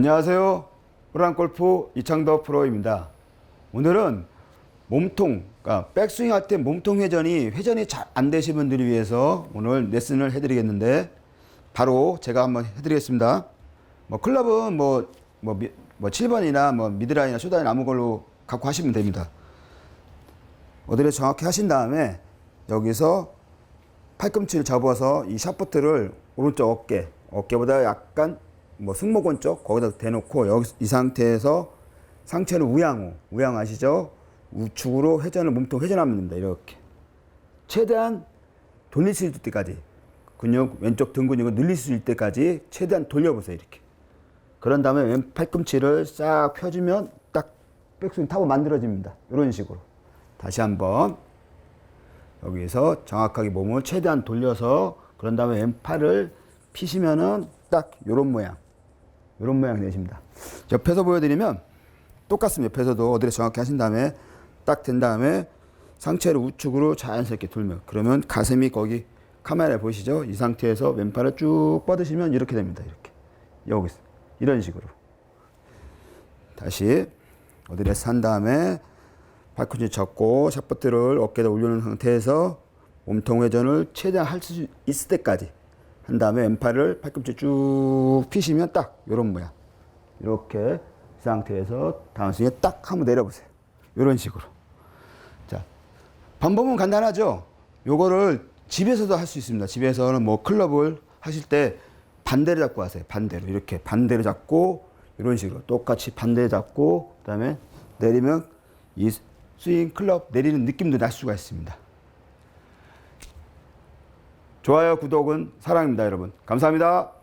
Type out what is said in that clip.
안녕하세요. 호랑골프 이창덕 프로입니다. 오늘은 몸통, 그러니까 백스윙 할 때 몸통 회전이 회전이 잘 안 되신 분들을 위해서 오늘 레슨을 해드리겠는데 바로 제가 한번 해드리겠습니다. 뭐 클럽은 뭐, 뭐, 미- 뭐 7번이나 뭐 미드라인이나 쇼다인 아무 걸로 갖고 하시면 됩니다. 어디를 정확히 하신 다음에 여기서 팔꿈치를 접어서 이 샤프트를 오른쪽 어깨, 어깨보다 약간 뭐 승모근 쪽 거기다 대놓고 여기 이 상태에서 상체는 우양우, 우양 아시죠? 우측으로 회전을 몸통 회전하면 됩니다. 이렇게 최대한 돌릴 수 있을 때까지 근육 왼쪽 등 근육을 늘릴 수 있을 때까지 최대한 돌려보세요. 이렇게. 그런 다음에 왼 팔꿈치를 싹 펴주면 딱 백스윙 타고 만들어집니다. 이런 식으로. 다시 한번 여기서 정확하게 몸을 최대한 돌려서 그런 다음에 왼팔을 피시면은 딱 요런 모양 요런 모양 내십니다. 옆에서 보여드리면 똑같습니다. 옆에서도 어디를 정확히 하신 다음에 딱 된 다음에 상체를 우측으로 자연스럽게 돌면 그러면 가슴이 거기 카메라에 보이시죠? 이 상태에서 왼팔을 쭉 뻗으시면 이렇게 됩니다. 이렇게. 여기서. 이런 식으로. 다시 어디를 산 다음에 팔꿈치 접고 샷버트를 어깨에다 올려놓은 상태에서 몸통 회전을 최대한 할 수 있을 때까지 한 다음에 왼팔을 팔꿈치 쭉 피시면 딱 이런 모양. 이렇게 이 상태에서 다음 스윙에 딱 한번 내려보세요. 이런 식으로. 자 방법은 간단하죠? 요거를 집에서도 할 수 있습니다. 집에서는 뭐 클럽을 하실 때 반대로 잡고 하세요. 반대로. 이렇게 반대로 잡고 이런 식으로 똑같이 반대 잡고 그다음에 내리면 이 스윙 클럽 내리는 느낌도 날 수가 있습니다. 좋아요, 구독은 사랑입니다, 여러분. 감사합니다.